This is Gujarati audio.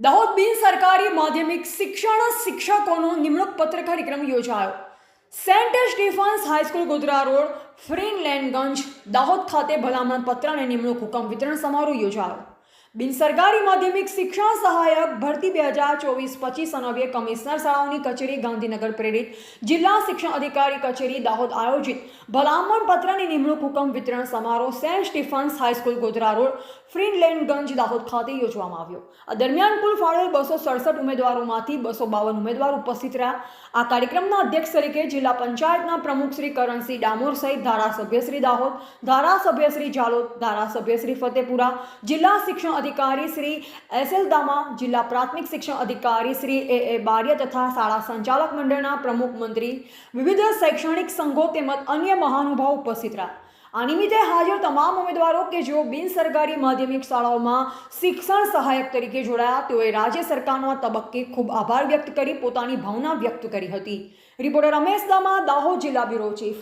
દાહોદ બિન સરકારી માધ્યમિક શિક્ષણ શિક્ષકોનો નિમણૂક પત્ર કાર્યક્રમ યોજાયો. Saint Stephen's high school Godhra road, Freelandganj, Dahod ખાતે ભલામણ પત્ર અને નિમણૂક હુકમ વિતરણ સમારોહ યોજાયો. બિન સરકારી માધ્યમિક શિક્ષણ સહાયક ભરતી બે હજાર ચોવીસ પચીસ અનવ્ય કમિશનર શાળાઓની કચેરી ગાંધીનગર પ્રેરિત જિલ્લા શિક્ષણ અધિકારી કચેરી દાહોદ આયોજિત ભલામણ પત્રની નિમણૂક હુકમ વિતરણ સમારોહ Saint Stephen's high school Godhra road, Freelandganj Dahod ખાતે યોજવામાં આવ્યો. આ દરમિયાન કુલ ફાળવેલ બસો સડસઠ ઉમેદવારોમાંથી બસો બાવન ઉમેદવાર ઉપસ્થિત રહ્યા. આ કાર્યક્રમના અધ્યક્ષ તરીકે જિલ્લા પંચાયતના પ્રમુખ શ્રી કરણસિંહ ડામોર સહિત ધારાસભ્ય શ્રી દાહોદ, ધારાસભ્ય શ્રી જાલોદ, ધારાસભ્ય શ્રી ફતેપુરા, જિલ્લા શિક્ષણ અધિકારી શ્રી એસ દામા, જિલ્લા પ્રાથમિક શિક્ષણ અધિકારી શ્રી એ એ બારિયા તથા શાળા સંચાલક મંડળના પ્રમુખ મંત્રી, વિવિધ શૈક્ષણિક સંઘો તેમજ અન્ય મહાનુભાવ ઉપસ્થિત રહ્યા. આ નિમિત્તે હાજર તમામ ઉમેદવારો કે જેઓ બિનસરકારી માધ્યમિક શાળાઓમાં શિક્ષણ સહાયક તરીકે જોડાયા, તેઓએ રાજ્ય સરકારનો આ તબક્કે ખૂબ આભાર વ્યક્ત કરી, પોતાની ભાવના વ્યક્ત કરી હતી. રિપોર્ટર રમેશ દામા, દાહોદ જિલ્લા બ્યુરો ચીફ.